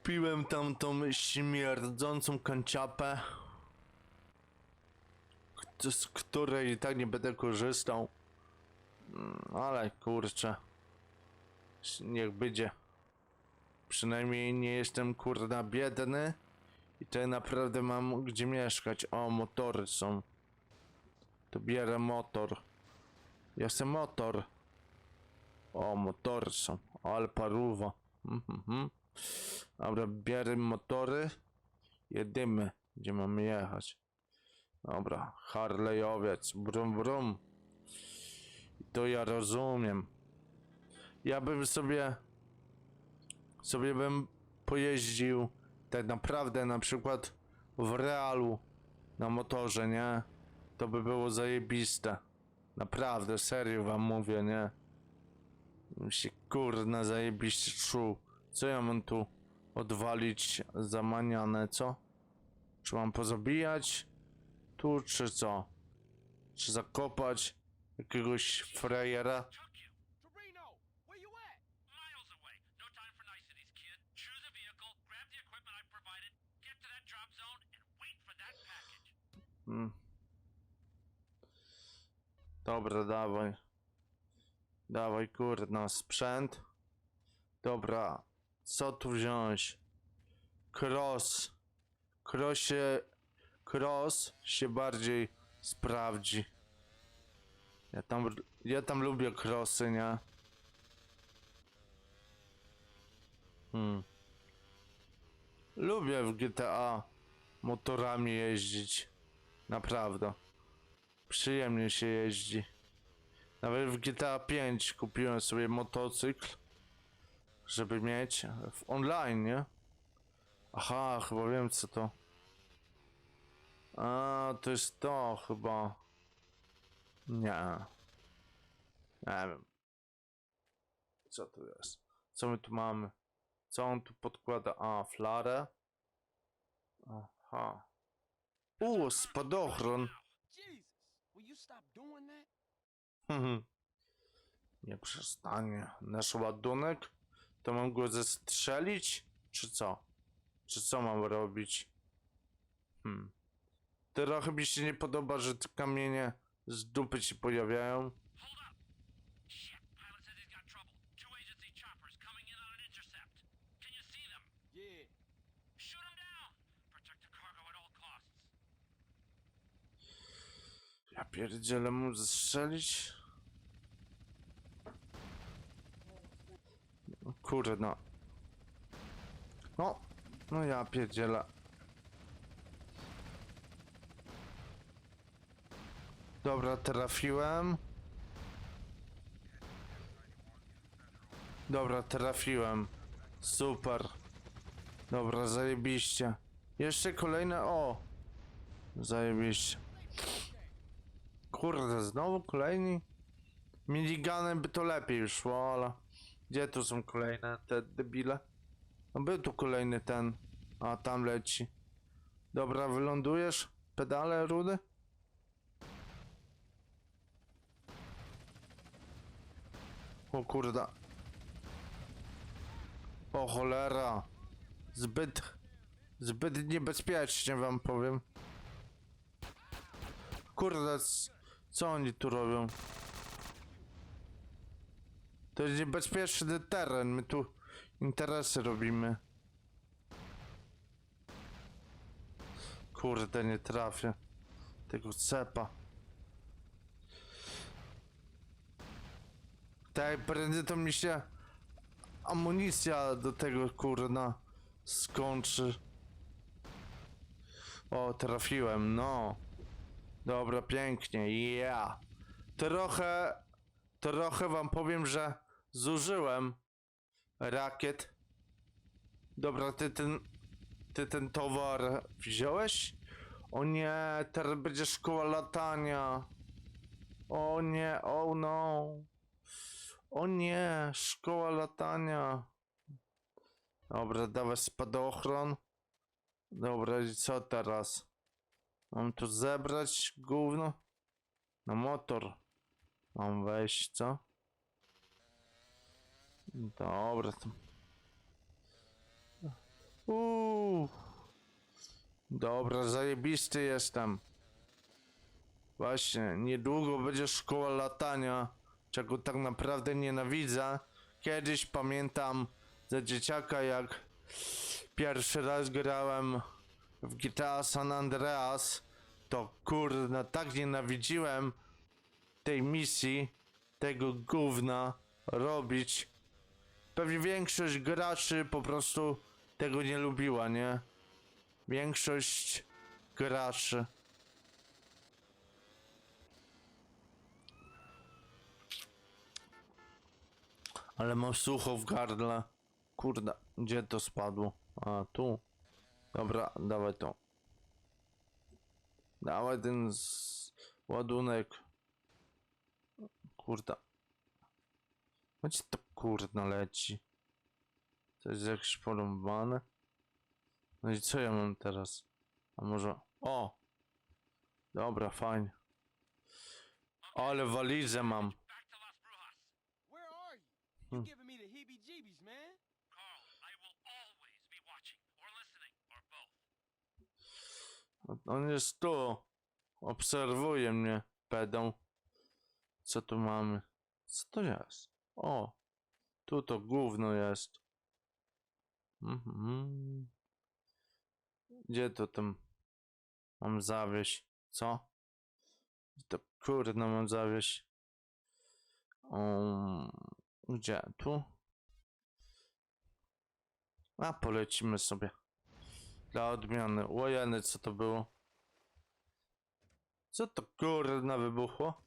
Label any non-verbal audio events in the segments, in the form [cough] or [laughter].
Kupiłem tam tą śmierdzącą kanciapę, z której i tak nie będę korzystał. Mm, Ale kurczę, niech będzie. Przynajmniej nie jestem kurna biedny i tutaj naprawdę mam gdzie mieszkać. O, motory są. To bierę motor. Ja chcę motor. O, motory są. Ale paruwa. Mhm, mhm. Dobra, bierę motory. Jedymy, gdzie mamy jechać. Dobra, Harleyowiec. Brum, brum. I To ja rozumiem. Ja bym sobie... Sobie bym pojeździł tak naprawdę na przykład w Realu na motorze, nie? To by było zajebiste. Naprawdę, serio wam mówię, nie? Bym się kurna zajebiście czuł. Co ja mam tu odwalić zamaniane, co? Czy mam pozabijać? Tu, czy co? Czy zakopać jakiegoś frajera? Away. No time for niceties, kid. Choose a vehicle, grab the equipment I've provided, get to that drop zone, and wait for that package. Mm. Dobra, dawaj. Dawaj, kurna, sprzęt. Dobra, co tu wziąć? Cross. Cross. Cross się bardziej sprawdzi. Ja tam, ja tam lubię crossy, nie? Hmm. Lubię w GTA motorami jeździć. Naprawdę. Przyjemnie się jeździ. Nawet w GTA 5 kupiłem sobie motocykl, żeby mieć w online, nie? Aha, chyba wiem co to. A, to jest to chyba. Nie. Nie wiem. Co tu jest? Co my tu mamy? Co on tu podkłada? A, flarę. Aha. U, spadochron. [laughs] Nie przestanie. Nasz ładunek? To mam go zestrzelić? Czy co? Czy co mam robić? Hmm. Trochę mi się nie podoba, że te kamienie z dupy się pojawiają. Hold up. Shit, pilot No, Kurna. No, no ja pierdzielę. Dobra, trafiłem. Dobra, trafiłem. Super. Dobra, zajebiście. Jeszcze kolejne, o. Zajebiście. Kurde, znowu kolejni? Miniganem by to lepiej szło, ale... Gdzie tu są kolejne te debile? No był tu kolejny ten. A, tam leci. Dobra, wylądujesz? Pedale, rudy? O kurde. O cholera. Zbyt... Zbyt niebezpiecznie wam powiem. Kurde, co oni tu robią? To jest niebezpieczny teren, my tu interesy robimy. Kurde, nie trafię. Tego cepa. Tak, prędzej to mi się amunicja do tego kurna skończy. O, trafiłem, no. Dobra, pięknie, ja. Trochę, trochę wam powiem, że zużyłem rakiet. Dobra, ty ten, ty ten towar wziąłeś? O nie, teraz będzie szkoła latania. O nie, oh no. O nie, szkoła latania. Dobra, dawaj spadochron. Dobra, i co teraz? Mam tu zebrać gówno? Na motor. Mam wejść, co? Dobra. Uuu. Dobra, zajebisty jestem. Właśnie, niedługo będzie szkoła latania, czego tak naprawdę nienawidzę. Kiedyś pamiętam za dzieciaka, jak pierwszy raz grałem w GTA San Andreas, to kurde, tak nienawidziłem tej misji, tego gówna robić. Pewnie większość graczy po prostu tego nie lubiła, nie? Większość graczy. Ale mam sucho w gardle. Kurde, gdzie to spadło? A, tu. Dobra, dawaj to. Dawaj ten z... ładunek. Kurde. Gdzie to kurna leci? To jest jakieś porąbane? No i co ja mam teraz? A może... O! Dobra, fajnie. Ale walizę mam. Hmm. On jest tu. Obserwuje mnie, pedą. Co tu mamy? Co to jest? O! Tu to gówno jest. Mhm. Gdzie to tam mam zawieść? Co? To kurno mam zawieść? Um, gdzie? Tu? A polecimy sobie. Dla odmiany. Łojeny, co to było? Co to kurna wybuchło?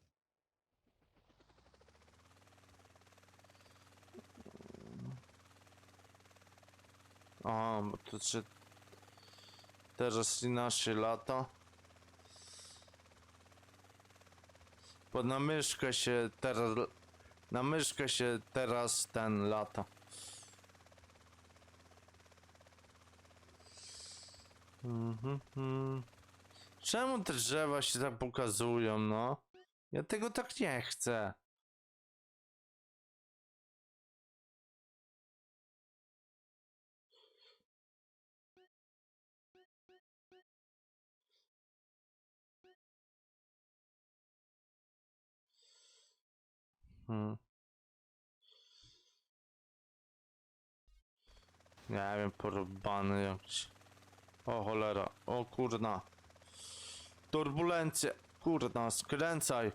A, bo to czy teraz inaczej lata? Bo na myszkę się teraz na myszkę się teraz ten lata. Mhm. mhm. Czemu te drzewa się tak pokazują, no? Ja tego tak nie chcę. Hmm. Nie wiem, porobany jakiś. O cholera, o kurna. Turbulencje, kurna, skręcaj.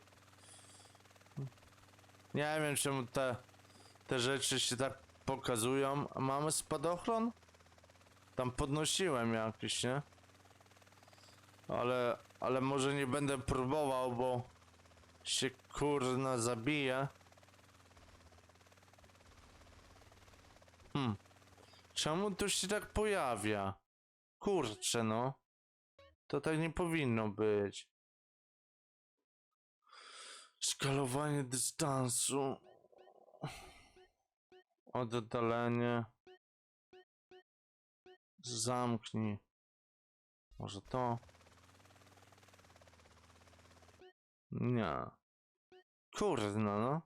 Nie wiem czemu te, te rzeczy się tak pokazują. A mamy spadochron? Tam podnosiłem jakiś, nie? Ale, ale może nie będę próbował, bo się kurna zabije. Hmm. Czemu to się tak pojawia? Kurczę, no. To tak nie powinno być. Skalowanie dystansu. Oddalenie. Zamknij. Może to? Nie. Kurna, no.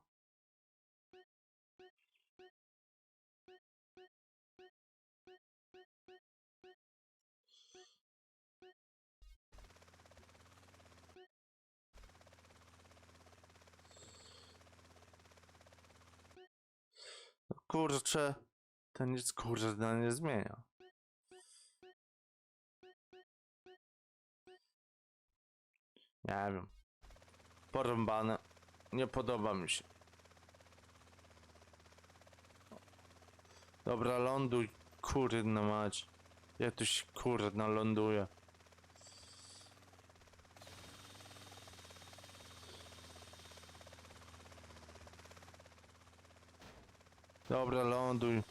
Kurczę, to nic kurna nie zmienia. Nie wiem. Porąbane. Nie podoba mi się. Dobra, ląduj, kurna mać. Ja tu się kurna ląduję. Dobra, ląduj.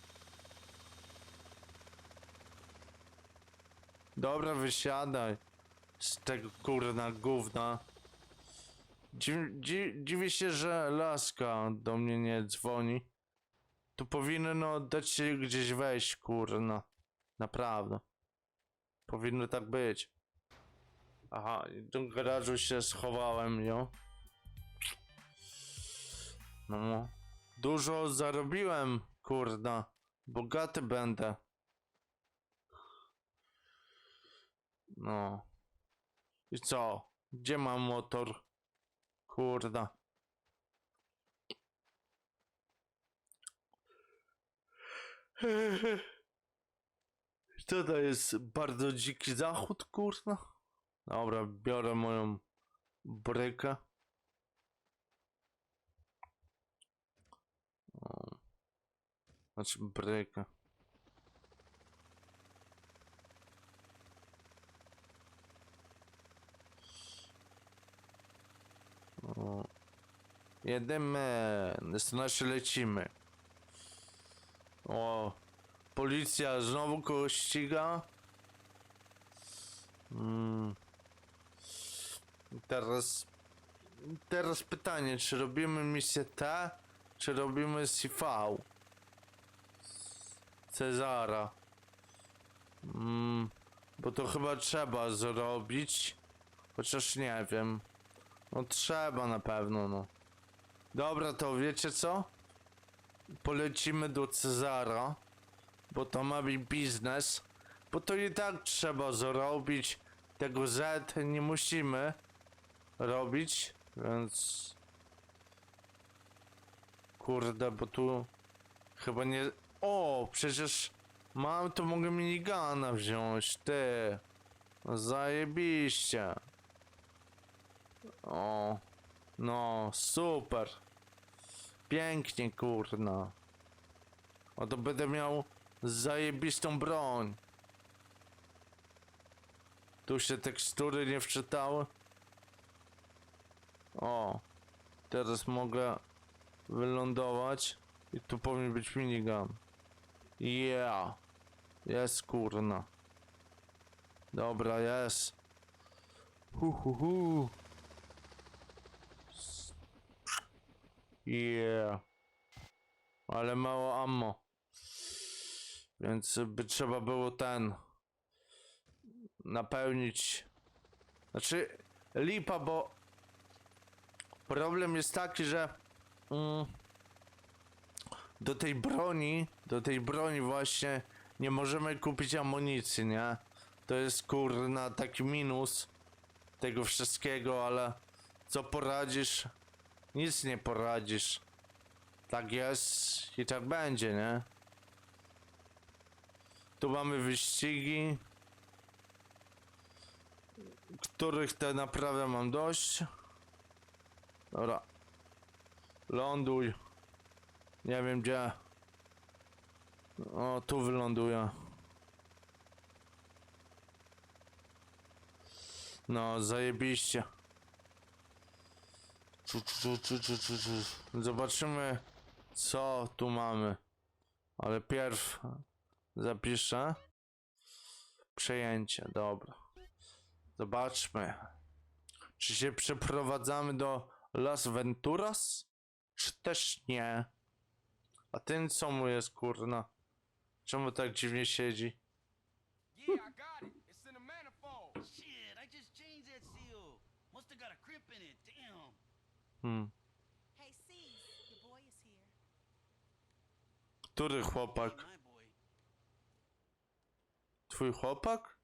Dobra, wysiadaj. Z tego kurna gówna. Dziw, dzi, dziwię się, że Laska do mnie nie dzwoni. Tu powinno dać się gdzieś wejść, kurna. Naprawdę. Powinno tak być. Aha, do garażu się schowałem, jo. No. Dużo zarobiłem, kurna. Bogaty będę. No. I co? Gdzie mam motor? Kurda. Co [laughs] to jest bardzo dziki zachód, kurna? Dobra, biorę moją brykę. Znaczy brykę. O. Jedziemy, znaczy lecimy. O, policja znowu kogoś ściga. Mm. Teraz, teraz pytanie, czy robimy misję T, czy robimy CV? Cezara. Mm, bo to chyba trzeba zrobić, chociaż nie wiem. No trzeba na pewno, no. Dobra, to wiecie co? Polecimy do Cezara, bo to ma być biznes, bo to i tak trzeba zrobić. Tego Z nie musimy robić, więc... Kurde, bo tu chyba nie... O, przecież mam, to mogę minigana wziąć, ty. No Zajebiście. O, no, super. Pięknie, kurna. O, to będę miał zajebistą broń. Tu się tekstury nie wczytały. O, teraz mogę wylądować i tu powinien być minigun. Yeah. Jest, kurna. Dobra, jest. Hu, hu, hu. Yeah. Ale mało ammo. Więc by trzeba było ten napełnić. Znaczy lipa, bo problem jest taki, że mm, do tej broni, do tej broni właśnie nie możemy kupić amunicji, nie? To jest kurna taki minus tego wszystkiego, ale co poradzisz? Nic nie poradzisz. Tak jest i tak będzie, nie? Tu mamy wyścigi, których te naprawdę mam dość. Dobra. Ląduj. Nie wiem gdzie. O, tu wyląduję. No, zajebiście. Zobaczymy, co tu mamy. Ale pierw zapiszę. Przejęcie, dobra. Zobaczmy. Czy się przeprowadzamy do Las Venturas? Czy też nie? A ten co mu jest, kurna? Czemu tak dziwnie siedzi? Yeah, I got it. It's in the manifold. Shit, I just changed that seal. Must have got a crip in it. Damn. Hmm. Hey, Cease, your boy is here. Który chłopak? Twój chłopak?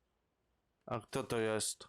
A kto to jest?